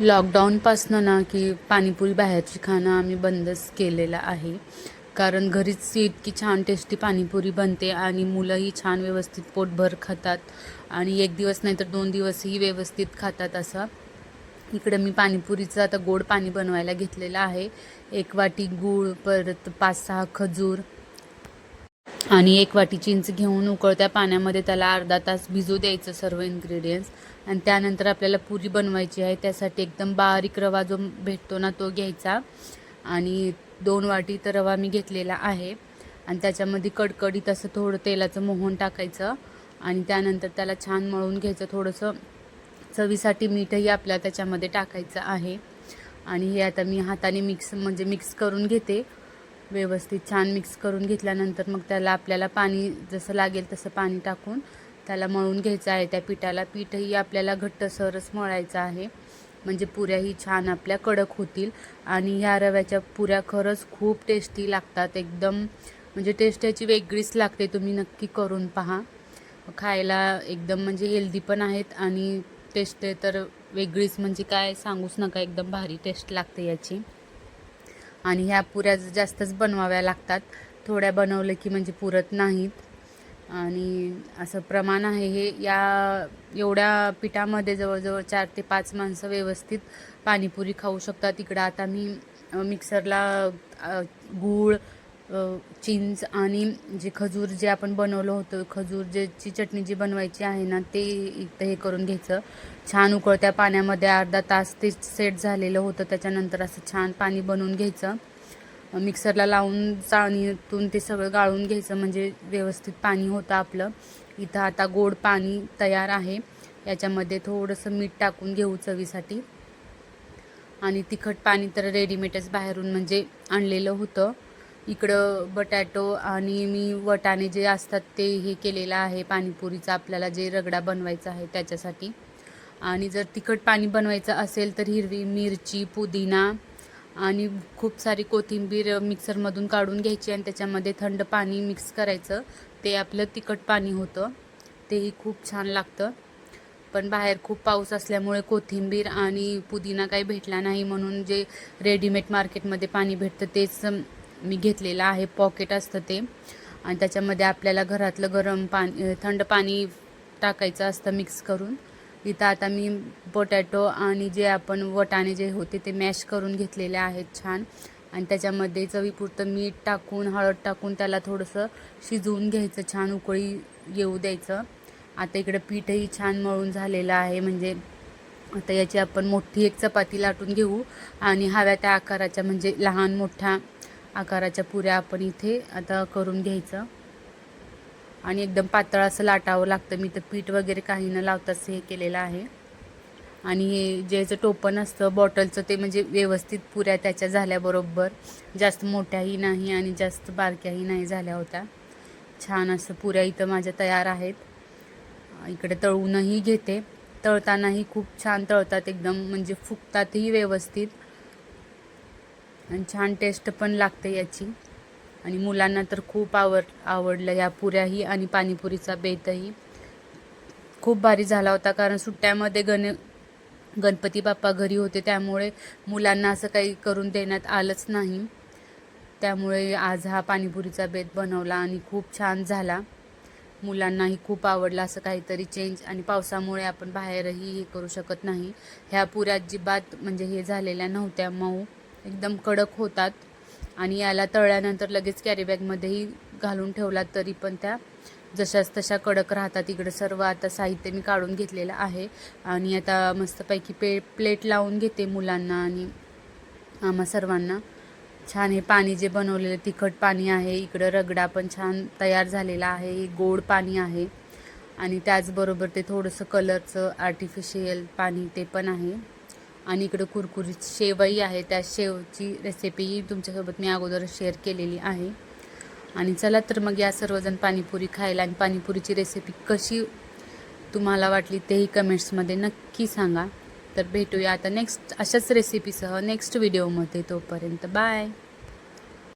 लॉकडाऊनपासनं ना की पाणीपुरी बाहेरची खाणं आम्ही बंदच केलेलं आहे. कारण घरीच इतकी छान टेस्टी पाणीपुरी बनते आणि मुलंही छान व्यवस्थित पोटभर खातात आणि एक दिवस नाही तर दोन दिवसही व्यवस्थित खातात असं. इकडं मी पाणीपुरीचं आता गोड पाणी बनवायला घेतलेलं आहे. एक वाटी गूळ परत पाच सहा खजूर आणि एक वाटी चिंच घेऊन उकळत्या पाण्यामध्ये त्याला अर्धा तास भिजू द्यायचं सर्व इन्ग्रेडियंट्स आणि त्यानंतर आपल्याला पुरी बनवायची आहे त्यासाठी एकदम बारीक रवा जो भेटतो ना तो घ्यायचा. आणि दोन वाटी तर रवा मी घेतलेला आहे. आणि त्याच्यामध्ये कडकडीत असं थोडं तेलाचं मोहन टाकायचं. आणि त्यानंतर त्याला छान मळून घ्यायचं थोडंसं. चवीसाठी मीठही आपल्याला त्याच्यामध्ये टाकायचं आहे. आणि हे आता मी हाताने मिक्स म्हणजे मिक्स करून घेते. व्यवस्थित छान मिक्स करून घेतल्यानंतर मग त्याला आपल्याला पाणी जसं लागेल तसं पाणी टाकून त्याला मळून घ्यायचं आहे. त्या पिठाला पीठही आपल्याला घट्टसरच मळायचं आहे. म्हणजे पुऱ्याही छान आपल्या कडक होतील. आणि ह्या रव्याच्या पुऱ्या खरंच खूप टेस्टी लागतात. एकदम म्हणजे टेस्ट याची वेगळीच लागते. तुम्ही नक्की करून पहा. खायला एकदम म्हणजे हेल्दी पण आहेत आणि टेस्ट तर वेगळीच. म्हणजे काय सांगूच नका. एकदम भारी टेस्ट लागते याची. आणि ह्या पुऱ्या जास्तच बनवाव्या लागतात. थोड्या बनवलं की म्हणजे पुरत नाहीत. आणि असं प्रमाण आहे हे या एवढ्या पिठामध्ये जवळजवळ चार ते पाच माणसं व्यवस्थित पाणीपुरी खाऊ शकतात. इकडं आता मी मिक्सरला गूळ चिंच आणि जे खजूर जे आपण बनवलं होतं खजूर ज्याची चटणी जी बनवायची आहे ना ते इथं हे करून घ्यायचं. छान उकळत्या पाण्यामध्ये अर्धा तास ते सेट झालेलं होतं त्याच्यानंतर असं छान पाणी बनवून घ्यायचं. मिक्सरला लावून चाळणीतून ते सगळं गाळून घ्यायचं म्हणजे व्यवस्थित पाणी होतं आपलं. इथं आता गोड पाणी तयार आहे. याच्यामध्ये थोडंसं मीठ टाकून घेऊ चवीसाठी. आणि तिखट पाणी तर रेडीमेडच बाहेरून म्हणजे आणलेलं होतं. इकडं बटॅटो आणि मी वटाणे जे असतात ते हे केलेलं आहे. पाणीपुरीचं आपल्याला जे रगडा बनवायचा आहे त्याच्यासाठी. आणि जर तिखट पाणी बनवायचं असेल तर हिरवी मिरची पुदिना आणि खूप सारी कोथिंबीर मिक्सरमधून काढून घ्यायची आणि त्याच्यामध्ये थंड पाणी मिक्स करायचं. ते आपलं तिखट पाणी होतं. तेही खूप छान लागतं. पण बाहेर खूप पाऊस असल्यामुळे कोथिंबीर आणि पुदिना काही भेटला नाही म्हणून जे रेडीमेड मार्केटमध्ये पाणी भेटतं तेच मी घेतलेलं आहे. पॉकेट असतं ते. आणि त्याच्यामध्ये आपल्याला घरातलं गरम पाणी थंड पाणी टाकायचं असतं मिक्स करून. इथं आता मी पोटॅटो आणि जे आपण वटाणे जे होते ते मॅश करून घेतलेले आहेत छान. आणि त्याच्यामध्ये चवीपुरतं मीठ टाकून हळद टाकून त्याला थोडंसं शिजवून घ्यायचं छान उकळी येऊ द्यायचं. आता इकडं पीठही छान मळून झालेलं आहे. म्हणजे आता याची आपण मोठी एक चपाती लाटून घेऊ. आणि हव्या त्या आकाराच्या म्हणजे लहान मोठ्या आकाराच्या पुऱ्या आपण इथे आता करून घ्यायचं. आणि एकदम पातळ असं लाटावं लागतं. मी तर पीठ वगैरे काही न लावताच हे केलेलं आहे. आणि हे जे टोपण असतं बॉटलचं ते म्हणजे व्यवस्थित पुऱ्या त्याच्या झाल्याबरोबर जास्त मोठ्याही नाही आणि जास्त बारक्याही नाही झाल्या होत्या. छान असं पुऱ्या इथं माझ्या तयार आहेत. इकडे तळूनही घेते. तळतानाही खूप छान तळतात एकदम म्हणजे फुकतातही व्यवस्थित. आणि छान टेस्ट पण लागते याची. आणि मुलांना तर खूप आवड आवडलं या पुऱ्याही आणि पाणीपुरीचा बेतही. खूप भारी झाला होता कारण सुट्ट्यामध्ये गण गणपती बाप्पा घरी होते त्यामुळे मुलांना असं काही करून देण्यात आलंच नाही. त्यामुळे आज हा पाणीपुरीचा बेत बनवला आणि खूप छान झाला. मुलांनाही खूप आवडलं असं काहीतरी चेंज आणि पावसामुळे आपण बाहेरही हे करू शकत नाही. ह्या पुऱ्या अजिबात म्हणजे हे झालेल्या नव्हत्या मऊ. एकदम कडक होतात. आणि याला तळल्यानंतर लगेच कॅरीबॅगमध्येही घालून ठेवला तरी पण त्या जशाच तशा कडक राहतात. इकडं सर्व आता साहित्य मी काढून घेतलेलं आहे. आणि आता मस्तपैकी पे प्लेट लावून घेते मुलांना आणि आम्हा सर्वांना. छान हे पाणी जे बनवलेलं तिखट पाणी आहे. इकडं रगडा पण छान तयार झालेला आहे. हे गोड पाणी आहे. आणि त्याचबरोबर ते थोडंसं कलरचं आर्टिफिशियल पाणी ते पण आहे. आणि इकडं कुरकुरीत शेवही आहे. त्या शेवची रेसिपीही तुमच्यासोबत मी अगोदर शेअर केलेली आहे. आणि चला तर मग या सर्वजण पाणीपुरी खायला आणि पाणीपुरीची रेसिपी कशी तुम्हाला वाटली तेही कमेंट्समध्ये नक्की सांगा. तर भेटूया आता नेक्स्ट अशाच रेसिपीसह नेक्स्ट व्हिडिओमध्ये तोपर्यंत. बाय